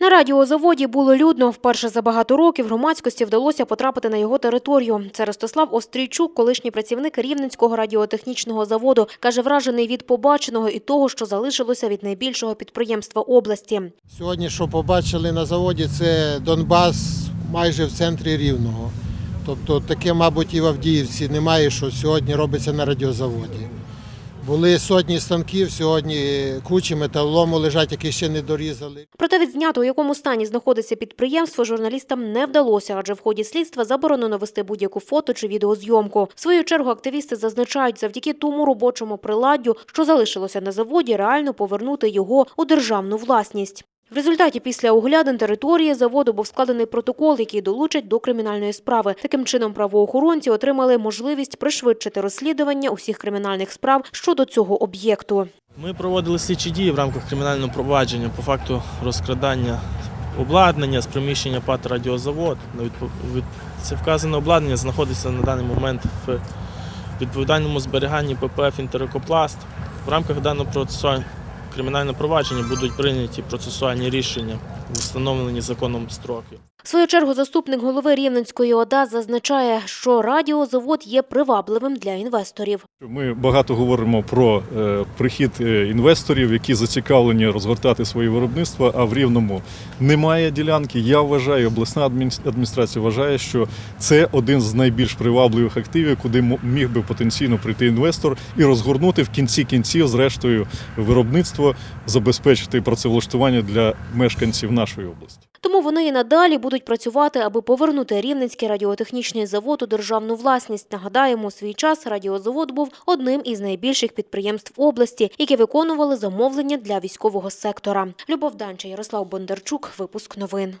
На радіозаводі було людно. Вперше за багато років громадськості вдалося потрапити на його територію. Це Ростислав Острійчук, колишній працівник Рівненського радіотехнічного заводу, каже, вражений від побаченого і того, що залишилося від найбільшого підприємства області. Сьогодні, що побачили на заводі, це Донбас майже в центрі Рівного. Тобто таке, мабуть, і в Авдіївці немає, що сьогодні робиться на радіозаводі. Були сотні станків, сьогодні кучі металолому лежать, які ще не дорізали. Проте відзнято, у якому стані знаходиться підприємство, журналістам не вдалося, адже в ході слідства заборонено вести будь-яку фото чи відеозйомку. В свою чергу активісти зазначають, завдяки тому робочому приладдю, що залишилося на заводі, реально повернути його у державну власність. В результаті після оглядин території заводу був складений протокол, який долучать до кримінальної справи. Таким чином, правоохоронці отримали можливість пришвидшити розслідування усіх кримінальних справ щодо цього об'єкту. Ми проводили слідчі дії в рамках кримінального провадження по факту розкрадання обладнання з приміщення ПАТ Радіозавод. Це вказане обладнання знаходиться на даний момент в відповідальному зберіганні ППФ «Інтерекопласт». В рамках даного процесуального кримінального провадження будуть прийняті процесуальні рішення встановлені законом строки. В свою чергу заступник голови Рівненської ОДА зазначає, що радіозавод є привабливим для інвесторів. Ми багато говоримо про е, прихід е, інвесторів, які зацікавлені розгортати свої виробництва. А в рівному немає ділянки. Я вважаю, обласна адмін- адміністрація вважає, що це один з найбільш привабливих активів, куди міг би потенційно прийти інвестор і розгорнути в кінці кінців, зрештою, виробництво, забезпечити працевлаштування для мешканців нашої області. Тому вони і надалі будуть працювати, аби повернути Рівненський радіотехнічний завод у державну власність. Нагадаємо, у свій час радіозавод був одним із найбільших підприємств області, які виконували замовлення для військового сектора. Любов Данча, Ярослав Бондарчук. Випуск новин.